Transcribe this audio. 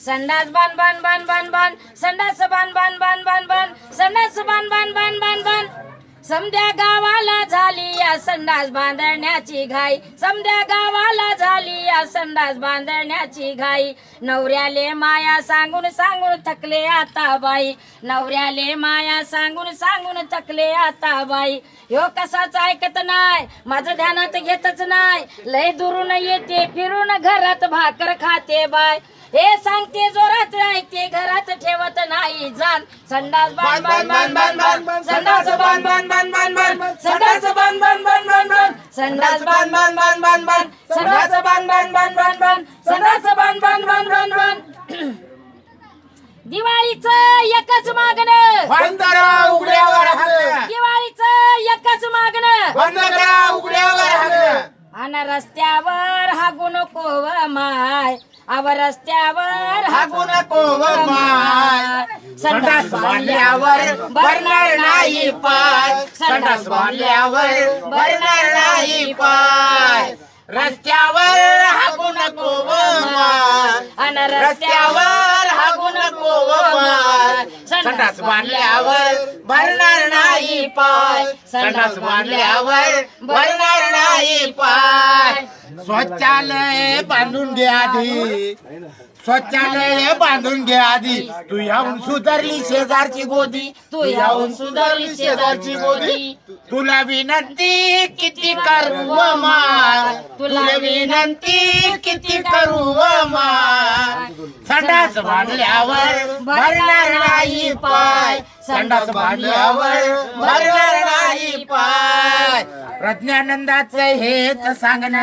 संडास बान बान बान बान बान संडास बान बान बान बान बान संडास बान बान बान बान बान समद्या गावाला झाली या संडास बांधण्याची घाई. समद्या गावाला झाली या संडास बांधण्याची घाई. नवऱ्याले माया सांगून सांगून थकले आता बाई. नवऱ्याले माया सांगून सांगून थकले आता बाई. ह्यो कसाच ऐकत नाही माझं ध्यानात घेतच नाही लय दुरून येते फिरून घरात भाकर खाते बाय. हे सांगते जोरात ऐकते घरात ठेवत नाही जाण संडास बाण बाण बाण बाण बाण संडास बाण बाण बाण बाण बाण संडास बाण बाण बाण बाण बाण संडास बाण बाण बाण बाण बाण संडास बाण बाण बाण बाण बाण संडास बाण बाण बाण बाण बाण दिवाळीचं एकच मागणं बंद करा उघड्यावर हात दिवाळीचं एकच मागणं बंद करा उघड्यावर हात आणि रस्त्यावर हागू नको माय अव रस्त्यावर हागू नको व माय. संडास बांधल्यावर भरणार नाही पाय. संडास बांधल्यावर भरणार नाही पाय. रस्त्यावर हागू नको व माय. आणि रस्त्यावर हागू नको व माय. संडास बांधल्यावर भरणार नाही पाय. संडास बांधल्यावर भरणार शौचालय बांधून घे आधी. शौचालय बांधून घे आधी. तू याहून सुधारली शेजारची गोदी. तू याहून सुधारली शेजारची गोदी. तुला विनंती किती करू व माय तुला विनंती किती करू व माय संडास बांधल्यावर भरणार नाही पाय. संडास बांधल्यावर भरणार नाही पाय. प्रज्ञानंदाचं हेच सांगणं